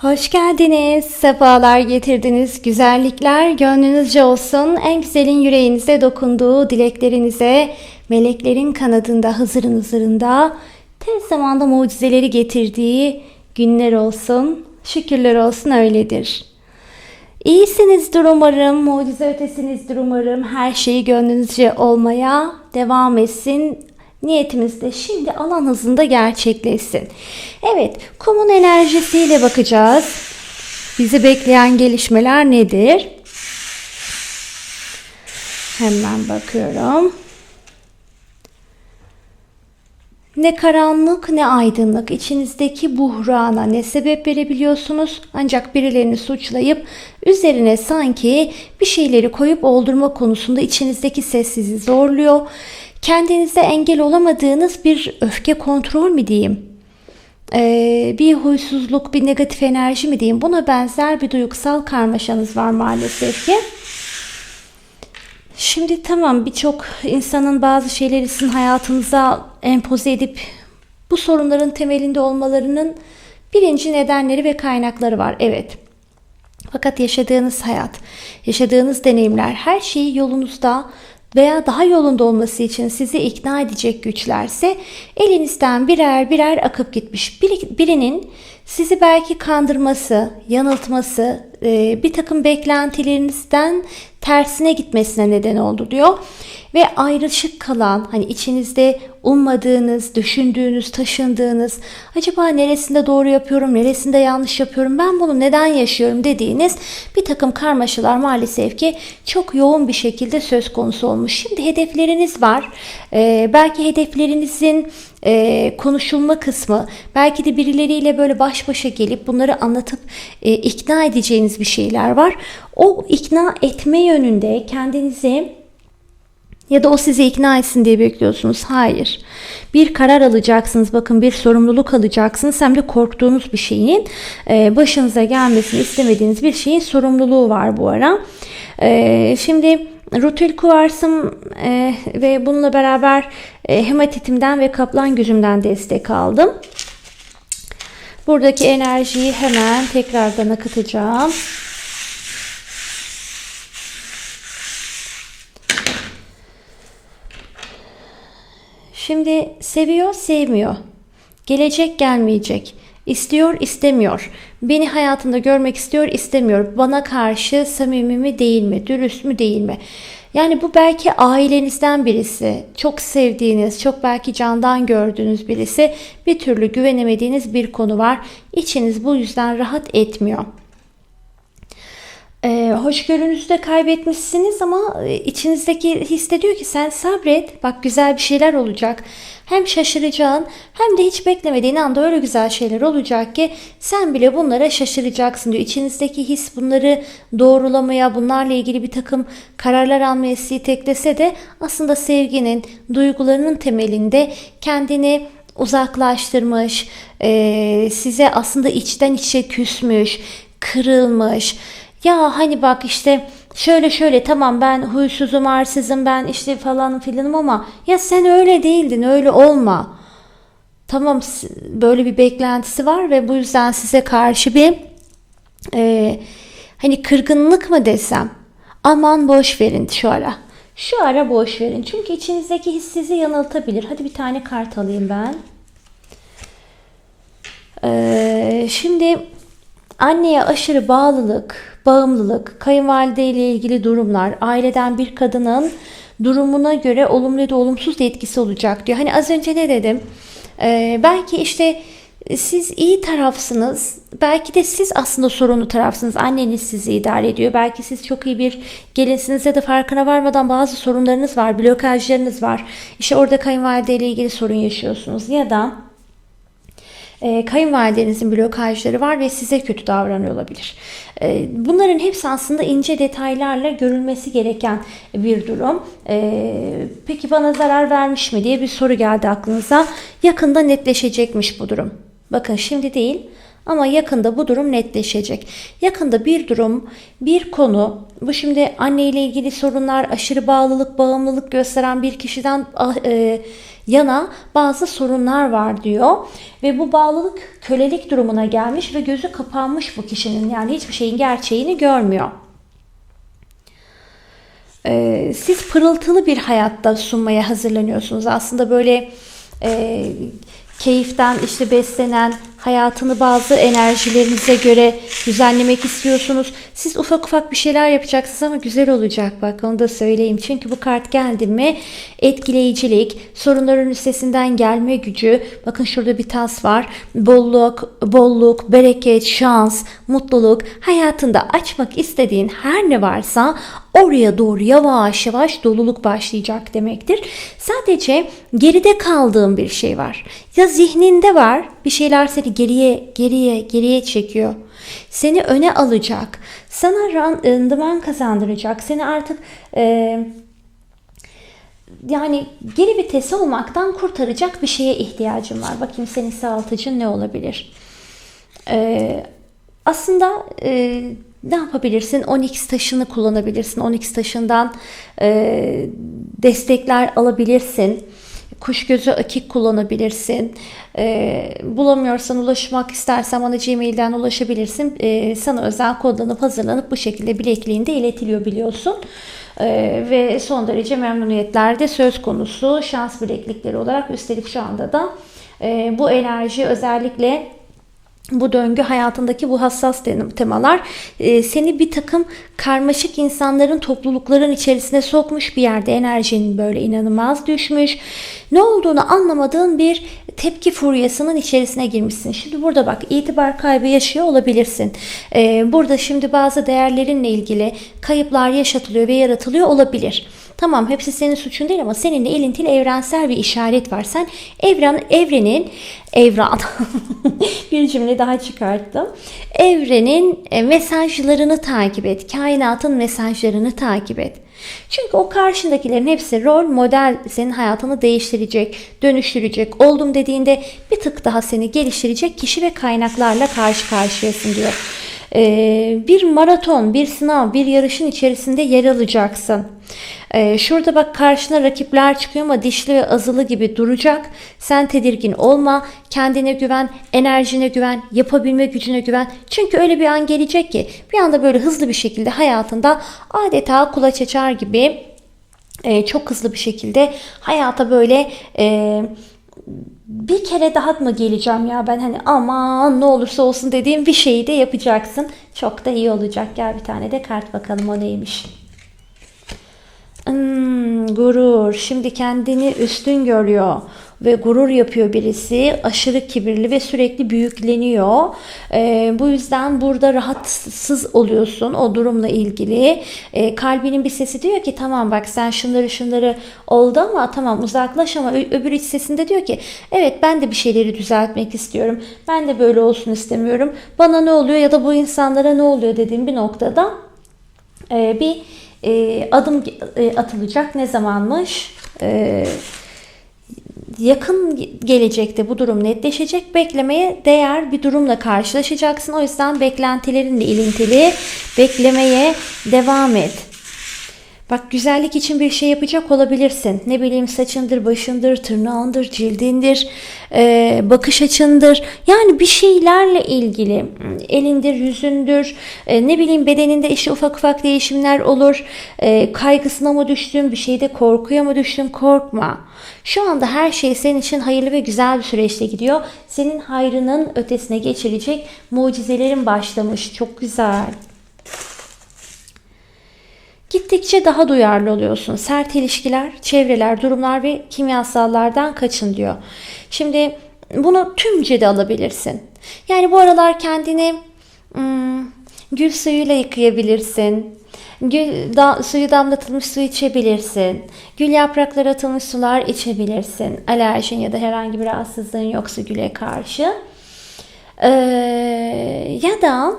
Hoş geldiniz, sefalar getirdiniz, güzellikler gönlünüzce olsun, en güzelin yüreğinize dokunduğu dileklerinize, meleklerin kanadında, Hızır'ın hızırında, tez zamanda mucizeleri getirdiği günler olsun, şükürler olsun öyledir. İyisinizdir umarım, mucize ötesinizdir umarım, her şeyi gönlünüzce olmaya devam etsin, Niyetimiz de şimdi alan hızında gerçekleşsin. Evet, kumun enerjisiyle bakacağız. Bizi bekleyen gelişmeler nedir? Hemen bakıyorum. Ne karanlık ne aydınlık içinizdeki buhrana ne sebep verebiliyorsunuz ancak birilerini suçlayıp üzerine sanki bir şeyleri koyup oldurma konusunda içinizdeki ses sizi zorluyor kendinize engel olamadığınız bir öfke kontrol mü diyeyim? Ee, bir huysuzluk, bir negatif enerji mi diyeyim? Buna benzer bir duygusal karmaşanız var maalesef ki. Şimdi tamam birçok insanın bazı şeyleri sizin hayatınıza empoze edip bu sorunların temelinde olmalarının birinci nedenleri ve kaynakları var. Evet. Fakat yaşadığınız hayat, yaşadığınız deneyimler her şeyi yolunuzda veya daha yolunda olması için sizi ikna edecek güçlerse elinizden birer birer akıp gitmiş. Bir, birinin sizi belki kandırması, yanıltması, e, bir takım beklentilerinizden tersine gitmesine neden oldu diyor. Ve ayrışık kalan hani içinizde ummadığınız, düşündüğünüz, taşındığınız acaba neresinde doğru yapıyorum, neresinde yanlış yapıyorum, ben bunu neden yaşıyorum dediğiniz bir takım karmaşalar maalesef ki çok yoğun bir şekilde söz konusu olmuş. Şimdi hedefleriniz var. Ee, belki hedeflerinizin e, konuşulma kısmı, belki de birileriyle böyle baş başa gelip bunları anlatıp e, ikna edeceğiniz bir şeyler var. O ikna etme yönünde kendinizi ya da o sizi ikna etsin diye bekliyorsunuz. Hayır. Bir karar alacaksınız. Bakın bir sorumluluk alacaksınız. Hem de korktuğunuz bir şeyin e, başınıza gelmesini istemediğiniz bir şeyin sorumluluğu var bu ara. E, şimdi rutil kuvarsım e, ve bununla beraber hematitimden ve kaplan gücümden destek aldım. Buradaki enerjiyi hemen tekrardan akıtacağım. Şimdi seviyor, sevmiyor. Gelecek, gelmeyecek. İstiyor, istemiyor. Beni hayatında görmek istiyor, istemiyor. Bana karşı samimi mi değil mi, dürüst mü değil mi? Yani bu belki ailenizden birisi, çok sevdiğiniz, çok belki candan gördüğünüz birisi, bir türlü güvenemediğiniz bir konu var. İçiniz bu yüzden rahat etmiyor. Ee, hoşgörünüzü de kaybetmişsiniz ama e, içinizdeki hissediyor ki sen sabret bak güzel bir şeyler olacak. Hem şaşıracağın hem de hiç beklemediğin anda öyle güzel şeyler olacak ki sen bile bunlara şaşıracaksın diyor. İçinizdeki his bunları doğrulamaya, bunlarla ilgili bir takım kararlar almaya sizi teklese de aslında sevginin, duygularının temelinde kendini uzaklaştırmış, e, size aslında içten içe küsmüş, kırılmış, ya hani bak işte şöyle şöyle tamam ben huysuzum arsızım ben işte falan filanım ama ya sen öyle değildin öyle olma. Tamam böyle bir beklentisi var ve bu yüzden size karşı bir e, hani kırgınlık mı desem aman boş verin şu ara. Şu ara boş verin. Çünkü içinizdeki his sizi yanıltabilir. Hadi bir tane kart alayım ben. Ee, şimdi anneye aşırı bağlılık, bağımlılık, kayınvalide ile ilgili durumlar, aileden bir kadının durumuna göre olumlu ya da olumsuz da etkisi olacak diyor. Hani az önce ne dedim? Ee, belki işte siz iyi tarafsınız. Belki de siz aslında sorunlu tarafsınız. Anneniz sizi idare ediyor. Belki siz çok iyi bir gelinsiniz ya da farkına varmadan bazı sorunlarınız var, blokajlarınız var. İşte orada kayınvalide ile ilgili sorun yaşıyorsunuz ya da e, kayınvalidenizin blokajları var ve size kötü davranıyor olabilir. E, bunların hepsi aslında ince detaylarla görülmesi gereken bir durum. E, peki bana zarar vermiş mi diye bir soru geldi aklınıza. Yakında netleşecekmiş bu durum. Bakın şimdi değil Ama yakında bu durum netleşecek. Yakında bir durum, bir konu, bu şimdi anne ile ilgili sorunlar, aşırı bağlılık, bağımlılık gösteren bir kişiden ah, e, yana bazı sorunlar var diyor. Ve bu bağlılık kölelik durumuna gelmiş ve gözü kapanmış bu kişinin. Yani hiçbir şeyin gerçeğini görmüyor. Ee, siz pırıltılı bir hayatta sunmaya hazırlanıyorsunuz. Aslında böyle e, keyiften işte beslenen hayatını bazı enerjilerinize göre düzenlemek istiyorsunuz. Siz ufak ufak bir şeyler yapacaksınız ama güzel olacak bak onu da söyleyeyim. Çünkü bu kart geldi mi etkileyicilik, sorunların üstesinden gelme gücü. Bakın şurada bir tas var. Bolluk, bolluk, bereket, şans, mutluluk hayatında açmak istediğin her ne varsa oraya doğru yavaş yavaş doluluk başlayacak demektir. Sadece geride kaldığın bir şey var. Ya zihninde var bir şeyler seni geriye geriye geriye çekiyor. Seni öne alacak. Sana randıman kazandıracak. Seni artık e, yani geri vitesi olmaktan kurtaracak bir şeye ihtiyacın var. Bakayım senin sağaltıcın ne olabilir? Ee, aslında e, ne yapabilirsin? Onyx taşını kullanabilirsin. Onyx taşından e, destekler alabilirsin. Kuş gözü akik kullanabilirsin. E, bulamıyorsan ulaşmak istersen bana Gmail'den ulaşabilirsin. E, sana özel kodlanıp hazırlanıp bu şekilde bilekliğinde iletiliyor biliyorsun. E, ve son derece memnuniyetlerde söz konusu şans bileklikleri olarak üstelik şu anda da e, bu enerji özellikle bu döngü hayatındaki bu hassas temalar e, seni bir takım karmaşık insanların toplulukların içerisine sokmuş bir yerde enerjinin böyle inanılmaz düşmüş. Ne olduğunu anlamadığın bir tepki furyasının içerisine girmişsin. Şimdi burada bak itibar kaybı yaşıyor olabilirsin. E, burada şimdi bazı değerlerinle ilgili kayıplar yaşatılıyor ve yaratılıyor olabilir. Tamam hepsi senin suçun değil ama seninle ilintili evrensel bir işaret var. Sen evren evrenin evran bir cümle daha çıkarttım. Evrenin e, mesajlarını takip et. Kainatın mesajlarını takip et. Çünkü o karşındakilerin hepsi rol model senin hayatını değiştirecek, dönüştürecek. Oldum dediğinde bir tık daha seni geliştirecek kişi ve kaynaklarla karşı karşıyasın diyor. Ee, bir maraton, bir sınav, bir yarışın içerisinde yer alacaksın. Ee, şurada bak karşına rakipler çıkıyor ama dişli ve azılı gibi duracak. Sen tedirgin olma, kendine güven, enerjine güven, yapabilme gücüne güven. Çünkü öyle bir an gelecek ki bir anda böyle hızlı bir şekilde hayatında adeta kulaç açar gibi e, çok hızlı bir şekilde hayata böyle e, bir kere daha mı geleceğim ya ben hani aman ne olursa olsun dediğim bir şeyi de yapacaksın. Çok da iyi olacak. Gel bir tane de kart bakalım o neymiş. Gurur. Şimdi kendini üstün görüyor ve gurur yapıyor birisi. Aşırı kibirli ve sürekli büyükleniyor. E, bu yüzden burada rahatsız oluyorsun o durumla ilgili. E, kalbinin bir sesi diyor ki tamam bak sen şunları şunları oldu ama tamam uzaklaş ama öbür iç sesinde diyor ki evet ben de bir şeyleri düzeltmek istiyorum. Ben de böyle olsun istemiyorum. Bana ne oluyor ya da bu insanlara ne oluyor dediğim bir noktada e, bir e, adım e, atılacak. Ne zamanmış? E, yakın gelecekte bu durum netleşecek. Beklemeye değer bir durumla karşılaşacaksın. O yüzden beklentilerinle ilintili beklemeye devam et. Bak güzellik için bir şey yapacak olabilirsin. Ne bileyim saçındır, başındır, tırnağındır, cildindir, e, bakış açındır. Yani bir şeylerle ilgili elindir, yüzündür, e, ne bileyim bedeninde işte ufak ufak değişimler olur. E, kaygısına mı düştün, bir şeyde korkuya mı düştün? Korkma. Şu anda her şey senin için hayırlı ve güzel bir süreçte gidiyor. Senin hayrının ötesine geçirecek mucizelerin başlamış. Çok güzel. Gittikçe daha duyarlı oluyorsun. Sert ilişkiler, çevreler, durumlar ve kimyasallardan kaçın diyor. Şimdi bunu tümce de alabilirsin. Yani bu aralar kendini hmm, gül suyuyla yıkayabilirsin. Gül da, suyu damlatılmış su içebilirsin. Gül yaprakları atılmış sular içebilirsin. Alerjin ya da herhangi bir rahatsızlığın yoksa güle karşı. Ee, ya da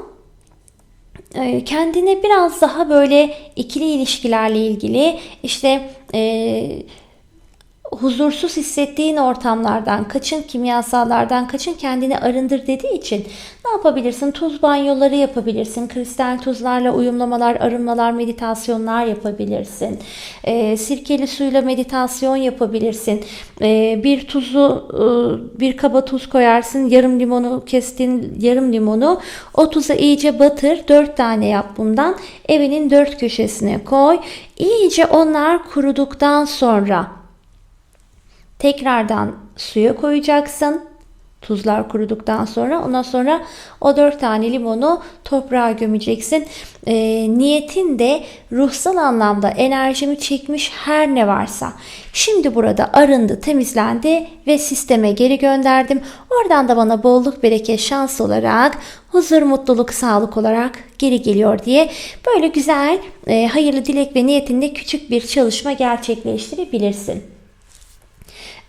kendine biraz daha böyle ikili ilişkilerle ilgili işte e, huzursuz hissettiğin ortamlardan kaçın, kimyasallardan kaçın, kendini arındır dediği için ne yapabilirsin? Tuz banyoları yapabilirsin, kristal tuzlarla uyumlamalar, arınmalar, meditasyonlar yapabilirsin. E, sirkeli suyla meditasyon yapabilirsin. E, bir tuzu, e, bir kaba tuz koyarsın, yarım limonu kestin, yarım limonu o tuza iyice batır, dört tane yap bundan. Evinin dört köşesine koy. İyice onlar kuruduktan sonra Tekrardan suya koyacaksın. Tuzlar kuruduktan sonra ondan sonra o dört tane limonu toprağa gömeceksin. E, niyetin de ruhsal anlamda enerjimi çekmiş her ne varsa. Şimdi burada arındı, temizlendi ve sisteme geri gönderdim. Oradan da bana bolluk, bereket, şans olarak, huzur, mutluluk, sağlık olarak geri geliyor diye böyle güzel, e, hayırlı dilek ve niyetinde küçük bir çalışma gerçekleştirebilirsin.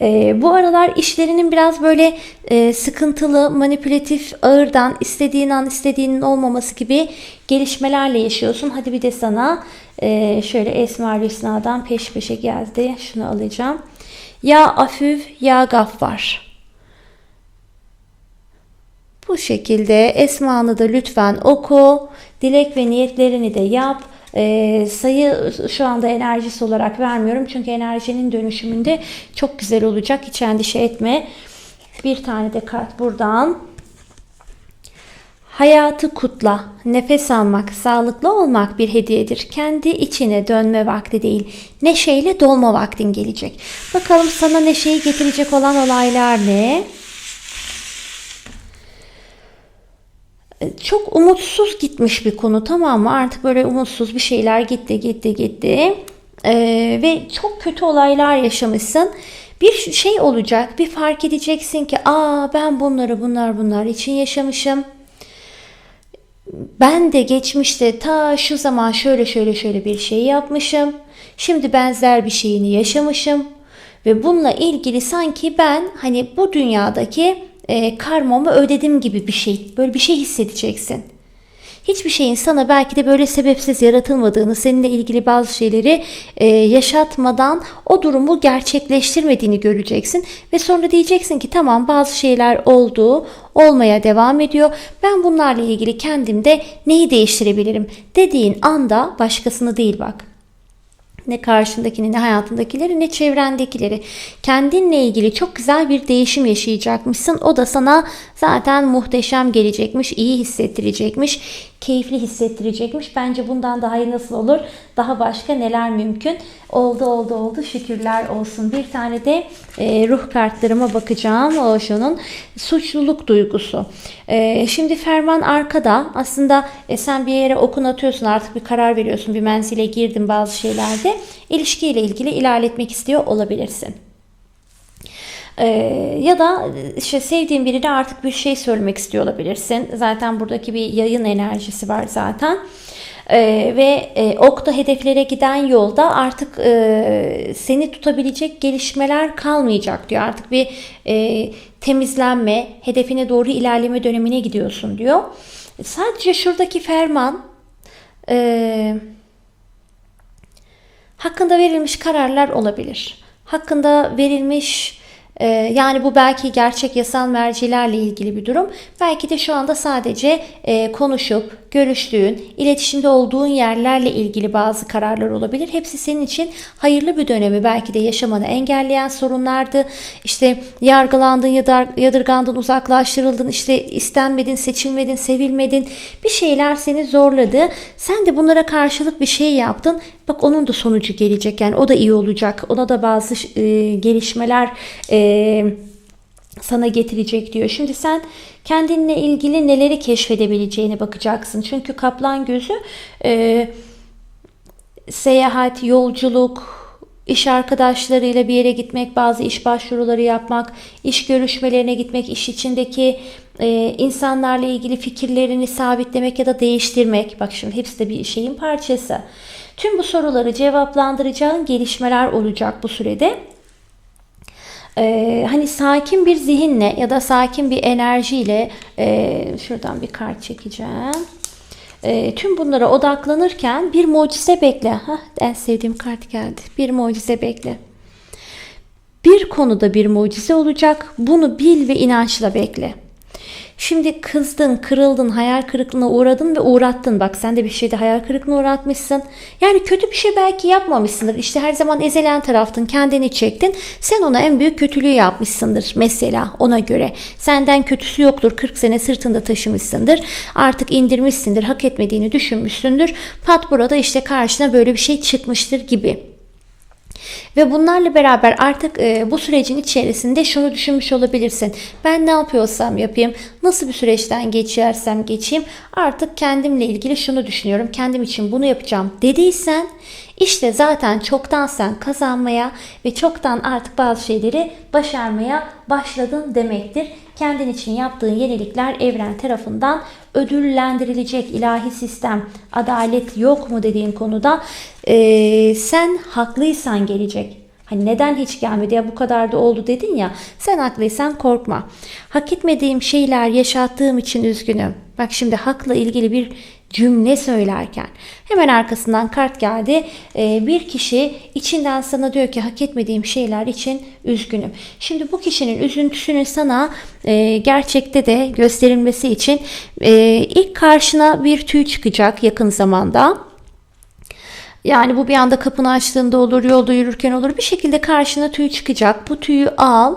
E, bu aralar işlerinin biraz böyle e, sıkıntılı, manipülatif, ağırdan istediğin an istediğinin olmaması gibi gelişmelerle yaşıyorsun. Hadi bir de sana e, şöyle Esma Hüsna'dan peş peşe geldi. Şunu alacağım. Ya Afüv ya Gaffar. Bu şekilde Esma'nı da lütfen oku. Dilek ve niyetlerini de yap. E, sayı şu anda enerjisi olarak vermiyorum. Çünkü enerjinin dönüşümünde çok güzel olacak. Hiç endişe etme. Bir tane de kart buradan. Hayatı kutla. Nefes almak, sağlıklı olmak bir hediyedir. Kendi içine dönme vakti değil. Neşeyle dolma vaktin gelecek. Bakalım sana neşeyi getirecek olan olaylar ne? Çok umutsuz gitmiş bir konu tamam mı? Artık böyle umutsuz bir şeyler gitti gitti gitti. Ee, ve çok kötü olaylar yaşamışsın. Bir şey olacak, bir fark edeceksin ki aa ben bunları bunlar bunlar için yaşamışım. Ben de geçmişte ta şu zaman şöyle şöyle şöyle bir şey yapmışım. Şimdi benzer bir şeyini yaşamışım. Ve bununla ilgili sanki ben hani bu dünyadaki e, karmamı ödedim gibi bir şey. Böyle bir şey hissedeceksin. Hiçbir şeyin sana belki de böyle sebepsiz yaratılmadığını, seninle ilgili bazı şeyleri e, yaşatmadan o durumu gerçekleştirmediğini göreceksin. Ve sonra diyeceksin ki tamam bazı şeyler oldu, olmaya devam ediyor. Ben bunlarla ilgili kendimde neyi değiştirebilirim dediğin anda başkasını değil bak ne karşındakini ne hayatındakileri ne çevrendekileri kendinle ilgili çok güzel bir değişim yaşayacakmışsın. O da sana zaten muhteşem gelecekmiş, iyi hissettirecekmiş, keyifli hissettirecekmiş. Bence bundan daha iyi nasıl olur? Daha başka neler mümkün? Oldu oldu oldu şükürler olsun. Bir tane de e, ruh kartlarıma bakacağım. O şunun suçluluk duygusu. E, şimdi ferman arkada. Aslında e, sen bir yere okun atıyorsun artık bir karar veriyorsun. Bir menzile girdin bazı şeylerde. İlişkiyle ilgili ilerletmek istiyor olabilirsin. Ee, ya da işte sevdiğin birine artık bir şey söylemek istiyor olabilirsin. Zaten buradaki bir yayın enerjisi var zaten. Ee, ve e, okta hedeflere giden yolda artık e, seni tutabilecek gelişmeler kalmayacak diyor. Artık bir e, temizlenme, hedefine doğru ilerleme dönemine gidiyorsun diyor. Sadece şuradaki ferman e, hakkında verilmiş kararlar olabilir. Hakkında verilmiş ee, yani bu belki gerçek yasal mercilerle ilgili bir durum. Belki de şu anda sadece e, konuşup görüştüğün, iletişimde olduğun yerlerle ilgili bazı kararlar olabilir. Hepsi senin için hayırlı bir dönemi belki de yaşamanı engelleyen sorunlardı. İşte yargılandın, yadırgandın, uzaklaştırıldın, işte istenmedin, seçilmedin, sevilmedin. Bir şeyler seni zorladı. Sen de bunlara karşılık bir şey yaptın. Bak onun da sonucu gelecek. Yani o da iyi olacak. Ona da bazı e, gelişmeler e, sana getirecek diyor. Şimdi sen kendinle ilgili neleri keşfedebileceğine bakacaksın. Çünkü kaplan gözü e, seyahat, yolculuk, iş arkadaşlarıyla bir yere gitmek, bazı iş başvuruları yapmak, iş görüşmelerine gitmek, iş içindeki e, insanlarla ilgili fikirlerini sabitlemek ya da değiştirmek. Bak şimdi hepsi de bir şeyin parçası. Tüm bu soruları cevaplandıracağın gelişmeler olacak bu sürede. Ee, hani sakin bir zihinle ya da sakin bir enerjiyle e, şuradan bir kart çekeceğim. E, tüm bunlara odaklanırken bir mucize bekle. Hah, en sevdiğim kart geldi. Bir mucize bekle. bir konuda bir mucize olacak. Bunu bil ve inançla bekle. Şimdi kızdın, kırıldın, hayal kırıklığına uğradın ve uğrattın. Bak sen de bir şeyde hayal kırıklığına uğratmışsın. Yani kötü bir şey belki yapmamışsındır. İşte her zaman ezelen taraftın, kendini çektin. Sen ona en büyük kötülüğü yapmışsındır mesela ona göre. Senden kötüsü yoktur. 40 sene sırtında taşımışsındır. Artık indirmişsindir, hak etmediğini düşünmüşsündür. Pat burada işte karşına böyle bir şey çıkmıştır gibi. Ve bunlarla beraber artık e, bu sürecin içerisinde şunu düşünmüş olabilirsin. Ben ne yapıyorsam yapayım, nasıl bir süreçten geçersem geçeyim artık kendimle ilgili şunu düşünüyorum. Kendim için bunu yapacağım dediysen işte zaten çoktan sen kazanmaya ve çoktan artık bazı şeyleri başarmaya başladın demektir. Kendin için yaptığın yenilikler evren tarafından ödüllendirilecek ilahi sistem, adalet yok mu dediğin konuda e, sen haklıysan gelecek. Hani neden hiç gelmedi ya bu kadar da oldu dedin ya sen haklıysan korkma. Hak etmediğim şeyler yaşattığım için üzgünüm. Bak şimdi hakla ilgili bir cümle söylerken hemen arkasından kart geldi. Ee, bir kişi içinden sana diyor ki hak etmediğim şeyler için üzgünüm. Şimdi bu kişinin üzüntüsünün sana e, gerçekte de gösterilmesi için e, ilk karşına bir tüy çıkacak yakın zamanda. Yani bu bir anda kapını açtığında olur, yolda yürürken olur. Bir şekilde karşına tüy çıkacak. Bu tüyü al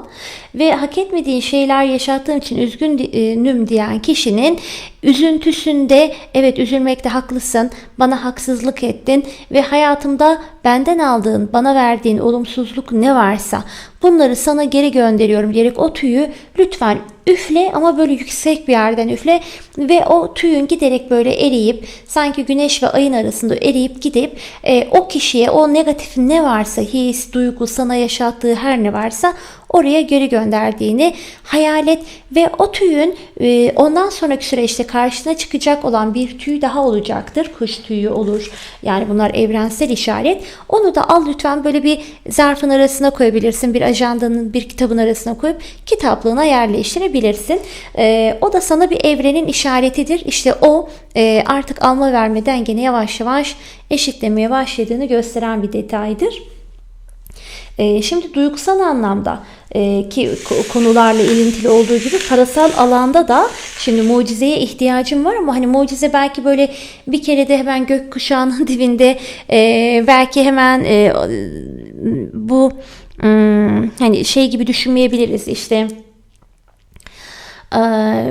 ve hak etmediğin şeyler yaşattığın için üzgünüm diyen kişinin üzüntüsünde evet üzülmekte haklısın. Bana haksızlık ettin ve hayatımda benden aldığın, bana verdiğin olumsuzluk ne varsa bunları sana geri gönderiyorum diyerek o tüyü lütfen üfle ama böyle yüksek bir yerden üfle ve o tüyün giderek böyle eriyip sanki güneş ve ayın arasında eriyip gidip e, o kişiye o negatif ne varsa his, duygu sana yaşattığı her ne varsa oraya geri gönderdiğini hayal et ve o tüyün e, ondan sonraki süreçte karşına çıkacak olan bir tüy daha olacaktır. Kuş tüyü olur. Yani bunlar evrensel işaret. Onu da al lütfen böyle bir zarfın arasına koyabilirsin. Bir ajandanın bir kitabın arasına koyup kitaplığına yerleştirebilirsin. E, o da sana bir evrenin işaretidir. İşte o e, artık alma verme dengeni yavaş yavaş eşitlemeye başladığını gösteren bir detaydır. Şimdi duygusal anlamda e, ki konularla ilintili olduğu gibi parasal alanda da şimdi mucizeye ihtiyacım var ama hani mucize belki böyle bir kere de hemen gök kuşağının dibinde e, belki hemen e, bu hmm, hani şey gibi düşünmeyebiliriz. İşte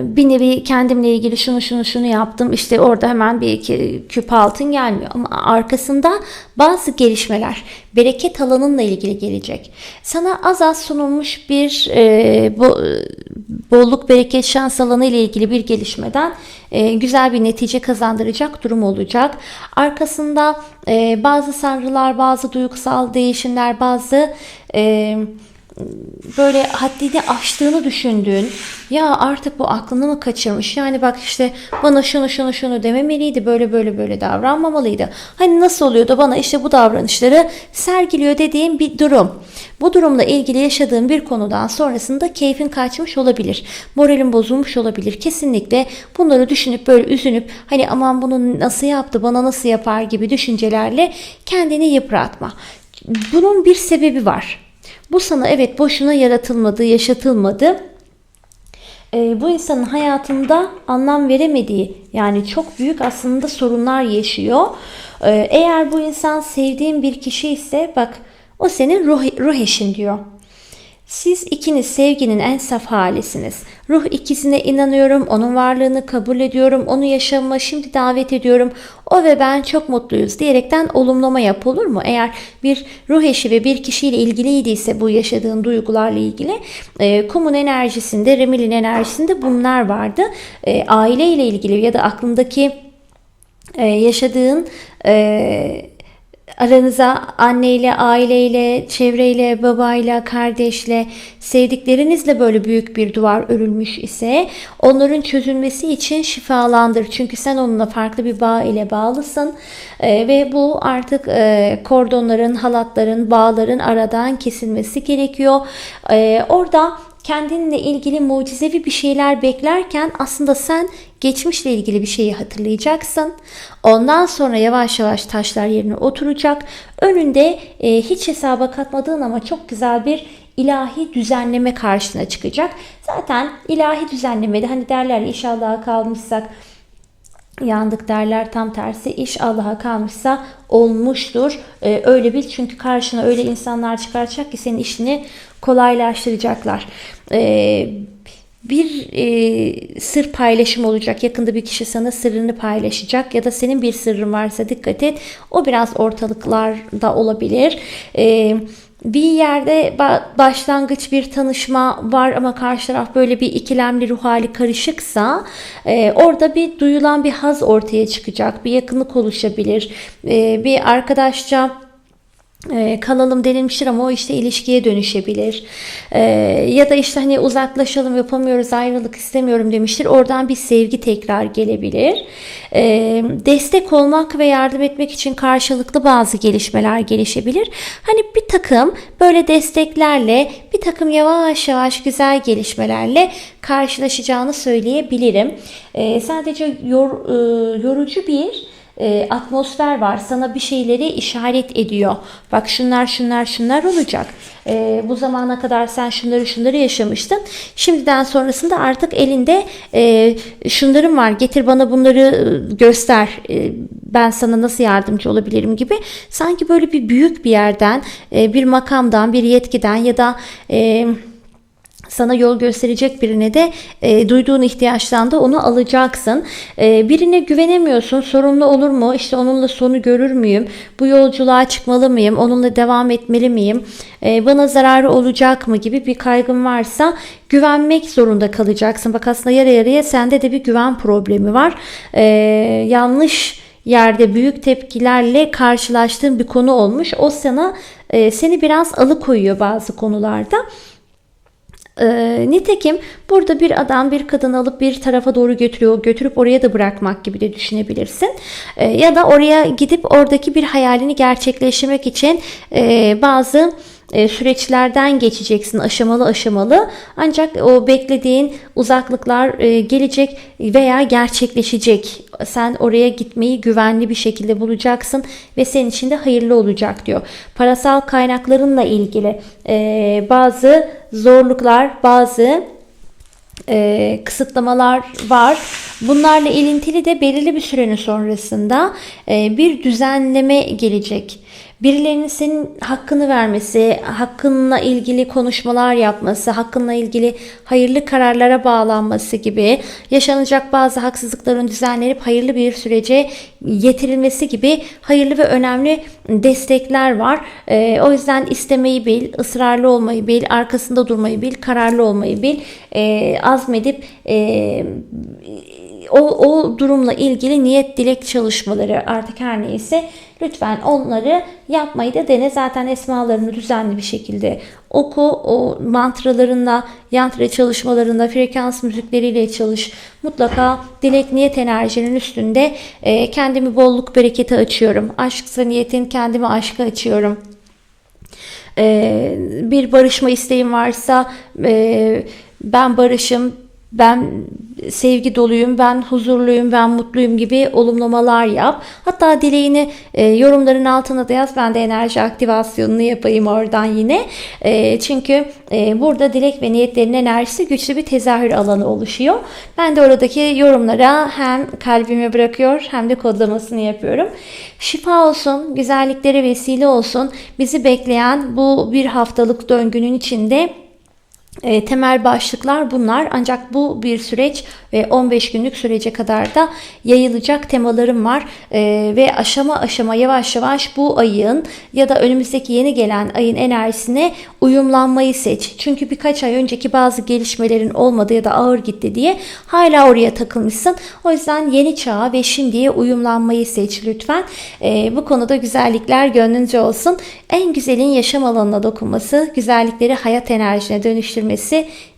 bir nevi kendimle ilgili şunu şunu şunu yaptım işte orada hemen bir iki küp altın gelmiyor ama arkasında bazı gelişmeler bereket alanınla ilgili gelecek. Sana az az sunulmuş bir e, bo, bolluk bereket şans alanı ile ilgili bir gelişmeden e, güzel bir netice kazandıracak durum olacak. Arkasında e, bazı sanrılar, bazı duygusal değişimler, bazı e, böyle haddini aştığını düşündüğün ya artık bu aklını mı kaçırmış? Yani bak işte bana şunu şunu şunu dememeliydi böyle böyle böyle davranmamalıydı. Hani nasıl oluyor da bana işte bu davranışları sergiliyor dediğim bir durum. Bu durumla ilgili yaşadığım bir konudan sonrasında keyfin kaçmış olabilir moralin bozulmuş olabilir. Kesinlikle bunları düşünüp böyle üzünüp hani aman bunu nasıl yaptı bana nasıl yapar? gibi düşüncelerle kendini yıpratma. Bunun bir sebebi var bu sana evet boşuna yaratılmadı, yaşatılmadı. E, bu insanın hayatında anlam veremediği yani çok büyük aslında sorunlar yaşıyor. E, eğer bu insan sevdiğin bir kişi ise bak o senin ruh, ruh eşin diyor. Siz ikiniz sevginin en saf halisiniz. Ruh ikisine inanıyorum, onun varlığını kabul ediyorum, onu yaşamama şimdi davet ediyorum. O ve ben çok mutluyuz diyerekten olumlama yap olur mu? Eğer bir ruh eşi ve bir kişiyle ilgiliydiyse bu yaşadığın duygularla ilgili e, kumun enerjisinde, remilin enerjisinde bunlar vardı. E, aileyle ilgili ya da aklındaki e, yaşadığın e, aranıza anneyle, aileyle, çevreyle, babayla, kardeşle, sevdiklerinizle böyle büyük bir duvar örülmüş ise onların çözülmesi için şifalandır. Çünkü sen onunla farklı bir bağ ile bağlısın ee, ve bu artık e, kordonların, halatların, bağların aradan kesilmesi gerekiyor. Ee, orada kendinle ilgili mucizevi bir şeyler beklerken aslında sen geçmişle ilgili bir şeyi hatırlayacaksın. Ondan sonra yavaş yavaş taşlar yerine oturacak. Önünde e, hiç hesaba katmadığın ama çok güzel bir ilahi düzenleme karşına çıkacak. Zaten ilahi düzenlemede hani derler Allah'a kalmışsak yandık derler tam tersi iş Allah'a kalmışsa olmuştur. Ee, öyle bil çünkü karşına öyle insanlar çıkaracak ki senin işini kolaylaştıracaklar. Ee, bir e, sır paylaşım olacak. Yakında bir kişi sana sırrını paylaşacak ya da senin bir sırrın varsa dikkat et. O biraz ortalıklarda olabilir. Eee bir yerde başlangıç bir tanışma var ama karşı taraf böyle bir ikilemli ruh hali karışıksa e, orada bir duyulan bir haz ortaya çıkacak. Bir yakınlık oluşabilir. E, bir arkadaşça e, kalalım denilmiştir ama o işte ilişkiye dönüşebilir. E, ya da işte hani uzaklaşalım yapamıyoruz ayrılık istemiyorum demiştir. Oradan bir sevgi tekrar gelebilir. E, destek olmak ve yardım etmek için karşılıklı bazı gelişmeler gelişebilir. Hani bir takım böyle desteklerle bir takım yavaş yavaş güzel gelişmelerle karşılaşacağını söyleyebilirim. Sadece yor, e, yorucu bir e, atmosfer var. Sana bir şeyleri işaret ediyor. Bak şunlar şunlar şunlar olacak. E, bu zamana kadar sen şunları şunları yaşamıştın. Şimdiden sonrasında artık elinde e, şunların var. Getir bana bunları e, göster. E, ben sana nasıl yardımcı olabilirim gibi. Sanki böyle bir büyük bir yerden, e, bir makamdan, bir yetkiden ya da... E, sana yol gösterecek birine de e, duyduğun ihtiyaçtan da onu alacaksın. E, birine güvenemiyorsun. Sorumlu olur mu? İşte onunla sonu görür müyüm? Bu yolculuğa çıkmalı mıyım? Onunla devam etmeli miyim? E, bana zararı olacak mı gibi bir kaygın varsa güvenmek zorunda kalacaksın. Bak aslında yarı yarıya sende de bir güven problemi var. E, yanlış yerde büyük tepkilerle karşılaştığın bir konu olmuş. O sana e, seni biraz alıkoyuyor bazı konularda. E, nitekim burada bir adam bir kadın alıp bir tarafa doğru götürüyor. Götürüp oraya da bırakmak gibi de düşünebilirsin. E, ya da oraya gidip oradaki bir hayalini gerçekleştirmek için e, bazı e, süreçlerden geçeceksin aşamalı aşamalı. Ancak o beklediğin uzaklıklar e, gelecek veya gerçekleşecek. Sen oraya gitmeyi güvenli bir şekilde bulacaksın ve senin için de hayırlı olacak diyor. Parasal kaynaklarınla ilgili e, bazı zorluklar, bazı kısıtlamalar var. Bunlarla ilintili de belirli bir sürenin sonrasında bir düzenleme gelecek birilerinin senin hakkını vermesi, hakkınla ilgili konuşmalar yapması, hakkınla ilgili hayırlı kararlara bağlanması gibi yaşanacak bazı haksızlıkların düzenlenip hayırlı bir sürece getirilmesi gibi hayırlı ve önemli destekler var. E, o yüzden istemeyi bil, ısrarlı olmayı bil, arkasında durmayı bil, kararlı olmayı bil, e, azmedip e, o, o durumla ilgili niyet dilek çalışmaları artık her neyse lütfen onları yapmayı da dene. Zaten esmalarını düzenli bir şekilde oku. O mantralarında, yantra çalışmalarında, frekans müzikleriyle çalış. Mutlaka dilek niyet enerjinin üstünde e, kendimi bolluk berekete açıyorum. Aşksa niyetin kendimi aşka açıyorum. E, bir barışma isteğim varsa e, ben barışım, ben sevgi doluyum, ben huzurluyum, ben mutluyum gibi olumlamalar yap. Hatta dileğini e, yorumların altına da yaz. Ben de enerji aktivasyonunu yapayım oradan yine. E, çünkü e, burada dilek ve niyetlerin enerjisi güçlü bir tezahür alanı oluşuyor. Ben de oradaki yorumlara hem kalbime bırakıyor hem de kodlamasını yapıyorum. Şifa olsun, güzelliklere vesile olsun. Bizi bekleyen bu bir haftalık döngünün içinde e, temel başlıklar bunlar ancak bu bir süreç ve 15 günlük sürece kadar da yayılacak temalarım var e, ve aşama aşama yavaş yavaş bu ayın ya da önümüzdeki yeni gelen ayın enerjisine uyumlanmayı seç. Çünkü birkaç ay önceki bazı gelişmelerin olmadı ya da ağır gitti diye hala oraya takılmışsın. O yüzden yeni çağa ve şimdiye uyumlanmayı seç lütfen. E, bu konuda güzellikler gönlünce olsun. En güzelin yaşam alanına dokunması, güzellikleri hayat enerjine dönüştürmesi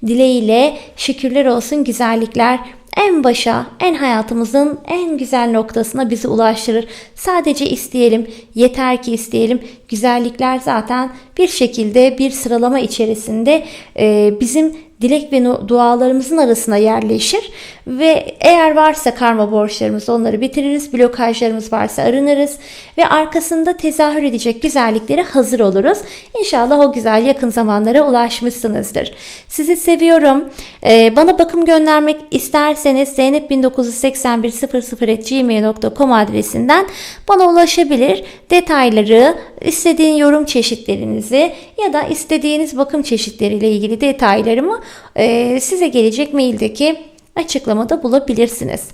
dileğiyle şükürler olsun güzellikler en başa, en hayatımızın en güzel noktasına bizi ulaştırır. Sadece isteyelim, yeter ki isteyelim. Güzellikler zaten bir şekilde bir sıralama içerisinde e, bizim dilek ve dualarımızın arasına yerleşir ve eğer varsa karma borçlarımız onları bitiririz, blokajlarımız varsa arınırız ve arkasında tezahür edecek güzelliklere hazır oluruz. İnşallah o güzel yakın zamanlara ulaşmışsınızdır. Sizi seviyorum. Ee, bana bakım göndermek isterseniz zeynep198100@gmail.com adresinden bana ulaşabilir. Detayları, istediğin yorum çeşitlerinizi ya da istediğiniz bakım çeşitleriyle ilgili detaylarımı e, size gelecek maildeki açıklamada bulabilirsiniz.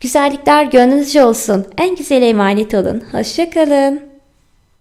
Güzellikler gönlünüzce olsun. En güzel emanet olun. Hoşçakalın.